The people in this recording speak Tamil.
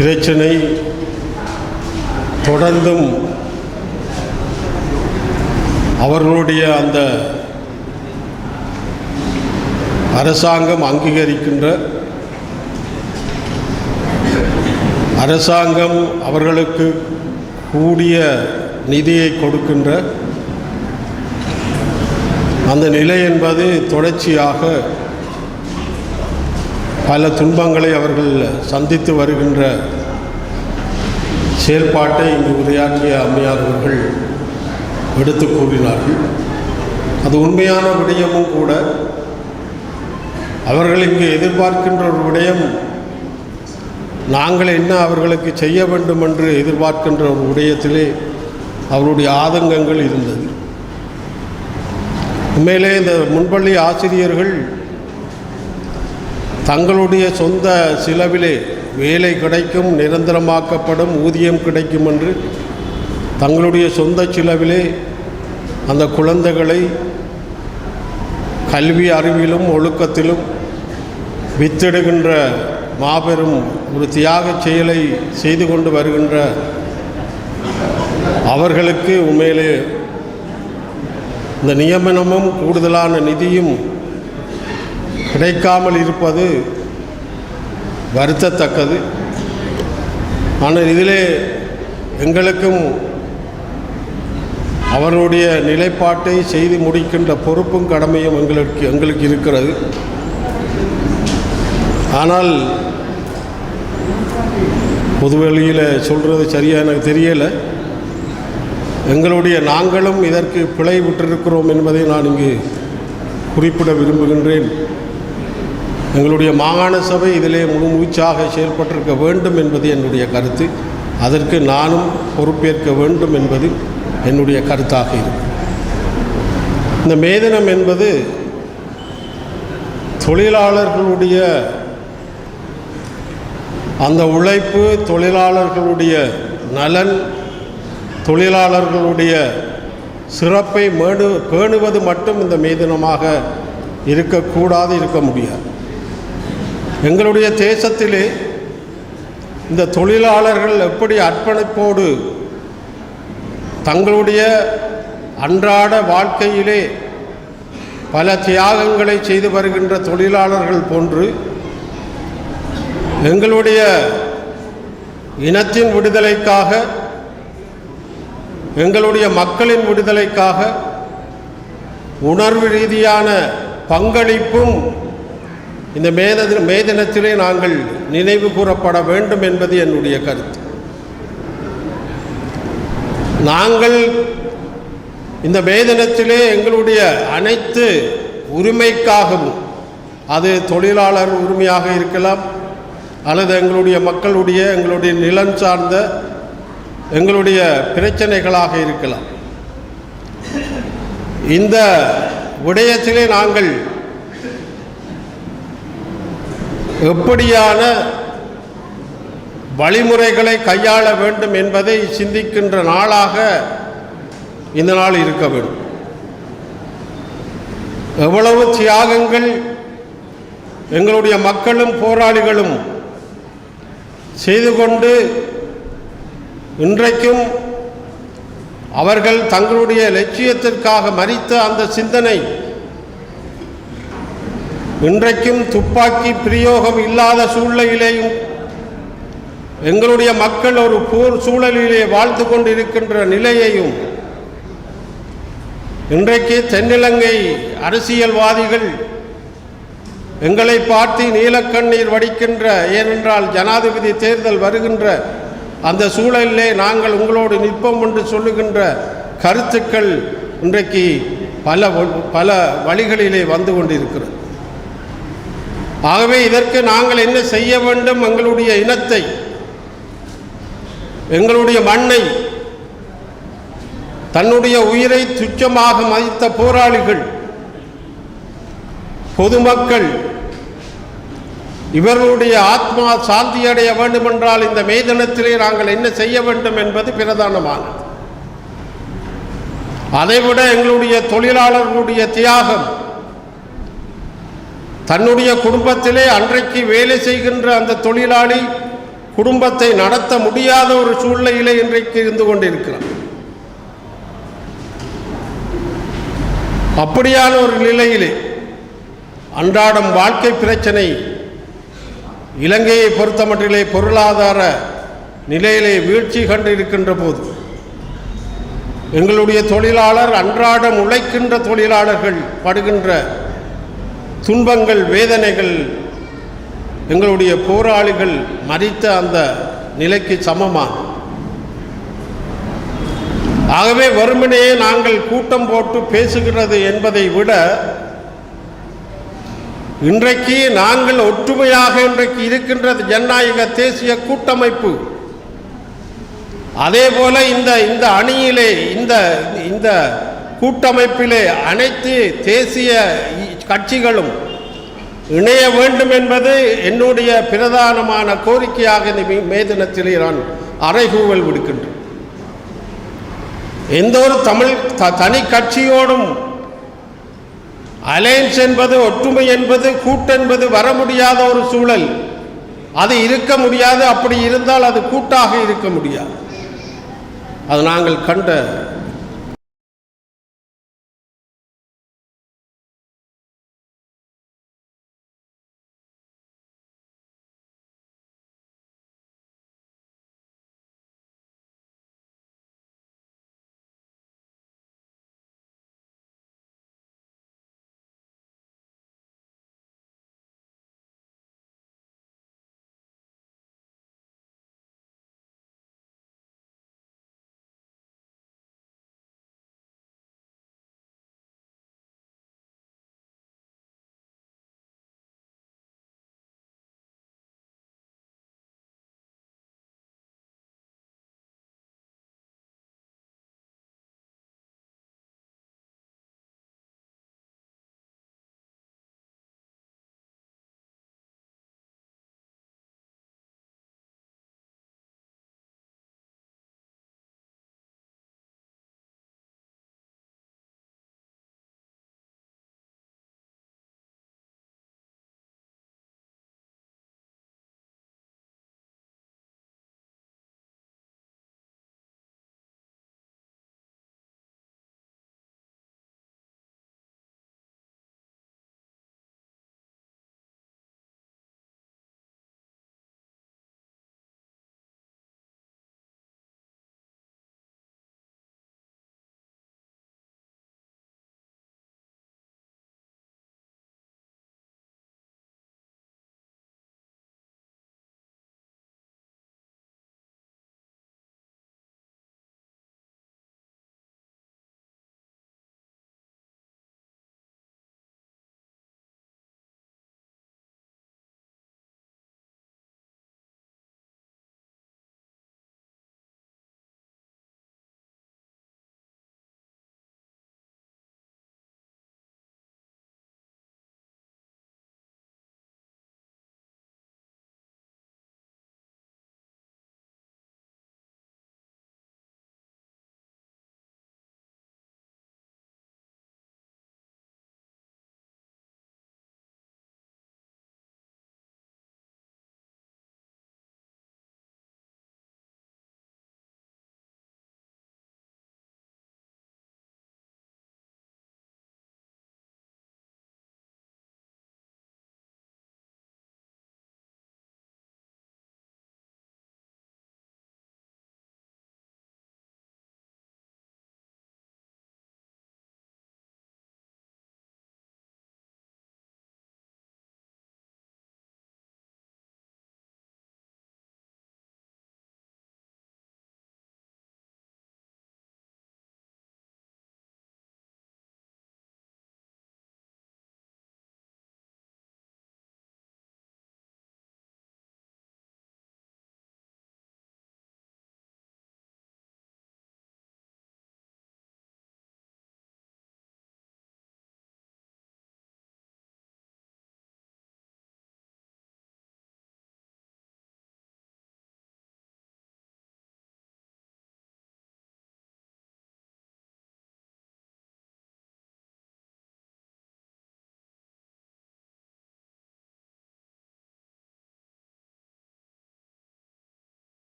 பிரச்சனை தொடர்ந்தும் அவர்களுடைய அந்த அரசாங்கம் அங்கீகரிக்கின்ற அரசாங்கம் அவர்களுக்கு கூடிய நிதியை கொடுக்கின்ற அந்த நிலை என்பது தொடர்ச்சியாக பல துன்பங்களை அவர்கள் சந்தித்து வருகின்ற செயல்பாட்டை இங்கு உரையாற்றிய அம்மையார் அவர்கள் எடுத்து கூறினார்கள். அது உண்மையான விடயமும் கூட. அவர்கள் இங்கு எதிர்பார்க்கின்ற ஒரு விடயம் நாங்கள் என்ன அவர்களுக்கு செய்ய வேண்டும் என்று எதிர்பார்க்கின்ற ஒரு விடயத்திலே அவருடைய ஆதங்கங்கள் இருந்தது. உண்மையிலே இந்த முன்பள்ளி ஆசிரியர்கள் தங்களுடைய சொந்த செலவிலே வேலை கிடைக்கும் நிரந்தரமாக்கப்படும் ஊதியம் கிடைக்கும் என்று தங்களுடைய சொந்த செலவிலே அந்த குழந்தைகளை கல்வி அறிவிலும் ஒழுக்கத்திலும் வித்திடுகின்ற மாபெரும் ஒரு தியாகச் செயலை செய்து கொண்டு வருகின்ற அவர்களுக்கு உண்மையிலே இந்த நியமனமும் கூடுதலான நிதியும் கிடைக்காமல் இருப்பது வருத்தத்தக்கது. ஆனால் இதிலே எங்களுக்கும் அவருடைய நிலைப்பாட்டை செய்து முடிக்கின்ற பொறுப்பும் கடமையும் எங்களுக்கு எங்களுக்கு இருக்கிறது. ஆனால் பொதுவெளியில் சொல்கிறது சரியாக எனக்கு தெரியலை. எங்களுடைய நாங்களும் இதற்கு பிழை விட்டிருக்கிறோம் என்பதை நான் இங்கு குறிப்பிட விரும்புகின்றேன். எங்களுடைய மாகாண சபை இதிலே முழு மூச்சாக செயல்பட்டிருக்க வேண்டும் என்பது என்னுடைய கருத்து. அதற்கு நானும் பொறுப்பேற்க வேண்டும் என்பது என்னுடைய கருத்தாக இருக்கும். இந்த மேதனம் என்பது தொழிலாளர்களுடைய அந்த உழைப்பு தொழிலாளர்களுடைய நலன் தொழிலாளர்களுடைய சிறப்பை மேடு பேணுவது மட்டும் இந்த மேதினமாக இருக்கக்கூடாது இருக்க முடியாது. எங்களுடைய தேசத்திலே இந்த தொழிலாளர்கள் எப்படி அர்ப்பணிப்போடு தங்களுடைய அன்றாட வாழ்க்கையிலே பல தியாகங்களை செய்து வருகின்ற தொழிலாளர்கள் போன்று எங்களுடைய இனத்தின் விடுதலைக்காக எங்களுடைய மக்களின் விடுதலைக்காக உணர்வு ரீதியான பங்களிப்பும் இந்த மேத தினத்திலே நாங்கள் நினைவு கூறப்பட வேண்டும் என்பது என்னுடைய கருத்து. நாங்கள் இந்த மேதினத்திலே எங்களுடைய அனைத்து உரிமைக்காகவும் அது தொழிலாளர் உரிமையாக இருக்கலாம் அல்லது எங்களுடைய மக்களுடைய எங்களுடைய நிலம் சார்ந்த எங்களுடைய பிரச்சனைகளாக இருக்கலாம். இந்த விடயத்திலே நாங்கள் எப்படியான வழிமுறைகளை கையாள வேண்டும் என்பதை சிந்திக்கின்ற நாளாக இந்த நாள் இருக்க வேண்டும். எவ்வளவு தியாகங்கள் எங்களுடைய மக்களும் போராளிகளும் செய்து கொண்டு இன்றைக்கும் அவர்கள் தங்களுடைய லட்சியத்திற்காக மறித்த அந்த சிந்தனை இன்றைக்கும் துப்பாக்கி பிரயோகம் இல்லாத சூழ்நிலையிலேயும் எங்களுடைய மக்கள் ஒரு போர் சூழலிலே வாழ்ந்து கொண்டிருக்கின்ற நிலையையும் இன்றைக்கு தென்னிலங்கை அரசியல்வாதிகள் எங்களை பார்த்து நீலக்கண்ணீர் வடிக்கின்ற ஏனென்றால் ஜனாதிபதி தேர்தல் வருகின்ற அந்த சூழலிலே நாங்கள் உங்களோடு நிற்போம் என்று சொல்லுகின்ற கருத்துக்கள் இன்றைக்கு பல வ- பல வழிகளிலே வந்து கொண்டிருக்கிறது. ஆகவே இதற்கு நாங்கள் என்ன செய்ய வேண்டும்? எங்களுடைய இனத்தை எங்களுடைய மண்ணை தன்னுடைய உயிரை துச்சமாக மதித்த போராளிகள் பொதுமக்கள் இவர்களுடைய ஆத்மா சாந்தி அடைய வேண்டுமென்றால் இந்த மேதனத்திலே நாங்கள் என்ன செய்ய வேண்டும் என்பது பிரதானமானது. அதைவிட எங்களுடைய தொழிலாளர்களுடைய தியாகம் தன்னுடைய குடும்பத்திலே அன்றைக்கு வேலை செய்கின்ற அந்த தொழிலாளி குடும்பத்தை நடத்த முடியாத ஒரு சூழ்நிலையிலே இன்றைக்கு இருந்து கொண்டிருக்கிறார் அப்படியான ஒரு நிலையிலே அன்றாடம் வாழ்க்கை பிரச்சனை இலங்கையை பொறுத்தமட்டிலே பொருளாதார நிலையிலே வீழ்ச்சி கண்டிருக்கின்ற போது எங்களுடைய தொழிலாளர் அன்றாடம் உழைக்கின்ற தொழிலாளர்கள் படுகின்ற துன்பங்கள் வேதனைகள் எங்களுடைய போராளிகள் மறித்த அந்த நிலைக்கு சமமான ஆகவே வறுமனையே நாங்கள் கூட்டம் போட்டு பேசுகிறது என்பதை விட இன்றைக்கு நாங்கள் ஒற்றுமையாக இன்றைக்கு இருக்கின்றது ஜனநாயக தேசிய கூட்டமைப்பு. அதே போல இந்த இந்த அணியிலே இந்த இந்த கூட்டமைப்பிலே அனைத்து தேசிய கட்சிகளும் இணைய வேண்டும் என்பது என்னுடைய பிரதானமான கோரிக்கையாக இந்த மே- தினத்திலே நான் அறைகூவல் விடுக்கின்றேன். எந்த ஒரு தமிழ் த- தனி கட்சியோடும் அலையன்ஸ் என்பது ஒற்றுமை என்பது கூட்டென்பது வர முடியாத ஒரு சூழல். அது இருக்க முடியாது. அப்படி இருந்தால் அது கூட்டாக இருக்க முடியாது. அது நாங்கள் கண்ட